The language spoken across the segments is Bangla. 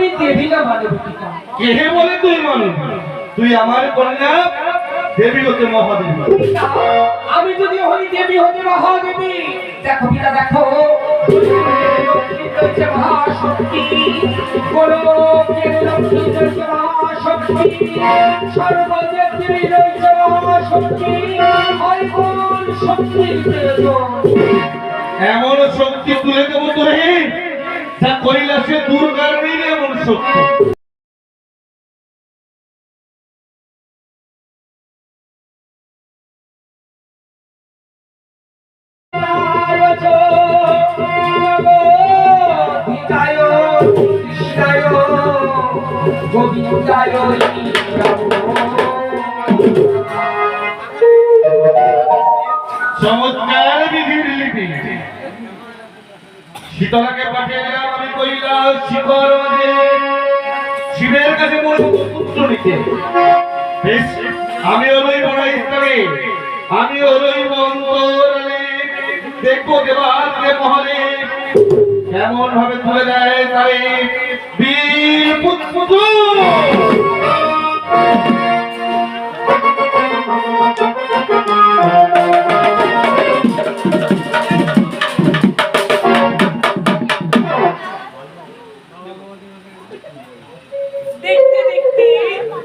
আমি দেবী না মানবতিকা কে বলে তুই মানুষ তুই আমার কন্যা দেবী হতে মহাদেবী। আমি যদি হই দেবী হতে মহাদেবী দেখো পিতা দেখো। মহাশক্তি। গোলকের রয়েছে মহাশক্তি? সর্বদেব দেবী রয়েছে মহাশক্তি। কোন শক্তির প্রয়োজন? এমন শক্তি তুলে দেবো তোরে। যা কৈলাসে দুর্গার নেই এমন গোবিন্দায় চমৎকার বিধির লিপি। শীতলাকে পাঠিয়ে দিলাম আমি কৈলাস শিখর শিবের কাছে পুত্র নিতে। বেশ আমি হলোই বড় স্থানে। আমি হলোই মন্তরে দেখব দেবাকে মহাদেব কেমন ভাবে তুলে দেয় তারে বীর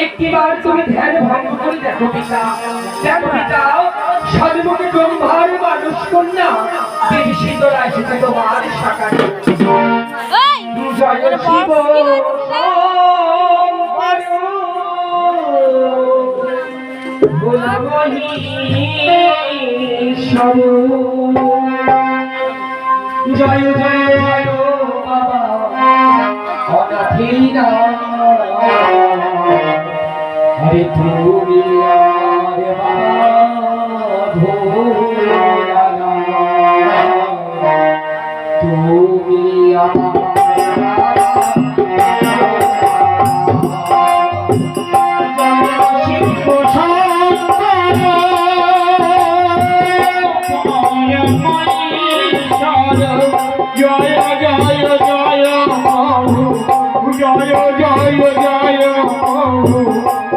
একটিবার তুমি ধ্যান ভঙ্গ করে দেখো পিতা দেখো পিতা সর্বকে ব্রহ্মার মানুষ কন্যা দেবী শীতলা এসেছে তোমার সাকারে জয় শিব জয় জয় জয় বাবা অনাথিনা হরে তুমি আর ভোলানা তুমি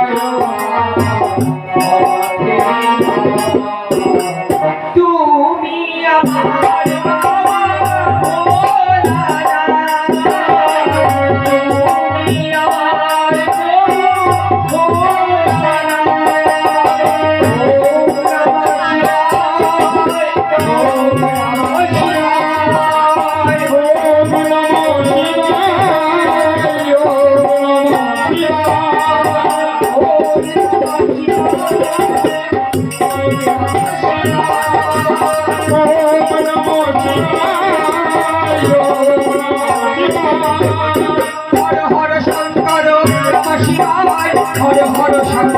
তুমি হর হর শঙ্কর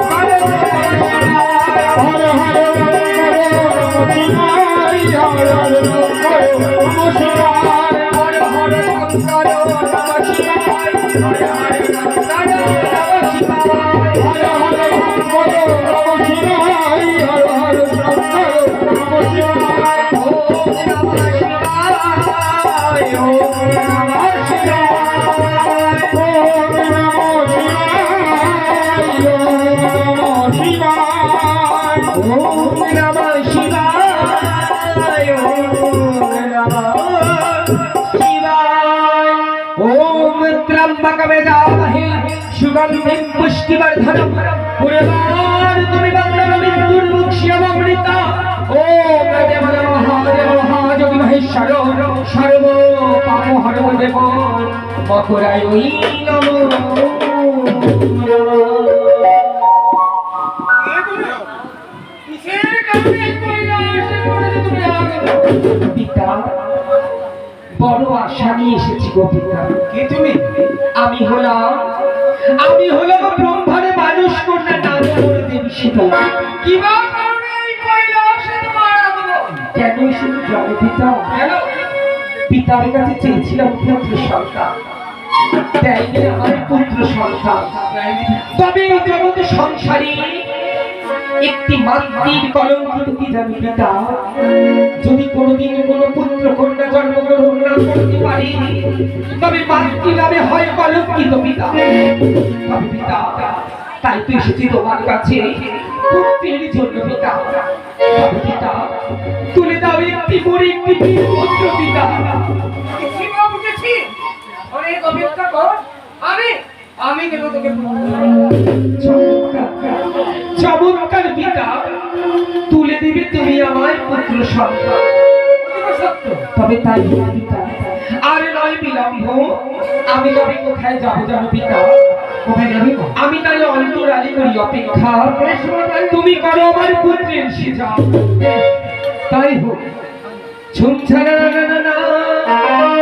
ত্রম্বকমে যামহে সুগন্ধিম পুষ্টিবর্ধনম পুরবার তুমি বন্দন মৃত্যুর মুক্ষিয়মৃত ও দেব নমঃ দেব মহাযোগী মহেশ্বর সর্ব পাপ হরম দেব। নমো। পড়ে তুমি আগত পিতা বড় আশা নিয়ে এসেছি গো পিতা কে তুমি? আমি হলাম আমি হলাম ব্রহ্মারে মানুষ কন্যা নাম করে দেবী সীতা। কি বা কারণে এই কৈলাসে তোমার আগমন? কেন এসেছি জানো পিতা? কেন? পিতার কাছে চেয়েছিলাম পুত্র সন্তান। দেয়নি আমার পুত্র সন্তান। তবে এই জগতে সংসারী একটি মাতৃর কলঙ্ক কি জানি পিতা, যদি কোনোদিন কোনো পুত্র কন্যা জন্মগ্রহণ না করতে পারি, তবে মাতৃ নামে হয় কলঙ্কিত পিতা। তবে পিতা, তাই তুই এসেছি তোমার কাছে পুত্রের জন্য পিতা। পিতা, তুলে দাও একটি করে একটি পুত্র পিতা। আমি আমি দেবো তোকে চমৎকার পিতা তুলে দিবে তুমি পুত্র সন্তান। তবে তাই পিতা? আর নয় বিলম্ব আমি কোথায় যাব জানো পিতা? কোথায় আমি তাহলে অন্তরালি করি অপেক্ষা। তুমি করো আমার পুত্রের সে যাও তাই হোক। ঝুমঝানা না না না।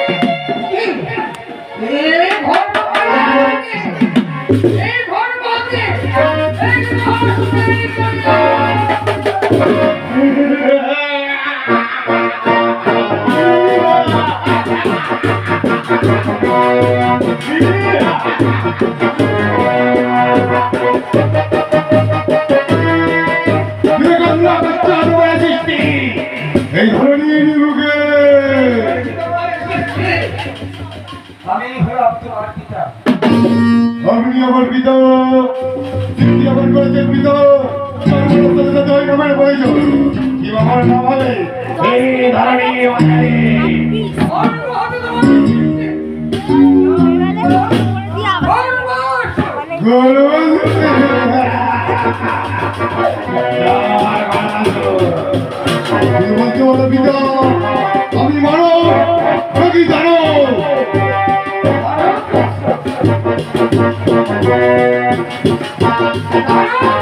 আমি হলাম তোমার পিতা আপনি আমার পিতা। তিনি আমার করেছেন পিতা। সর্বদা সাথে প্রয়োজন কি আমার নাম হবে এই। আমি ¡Gracias!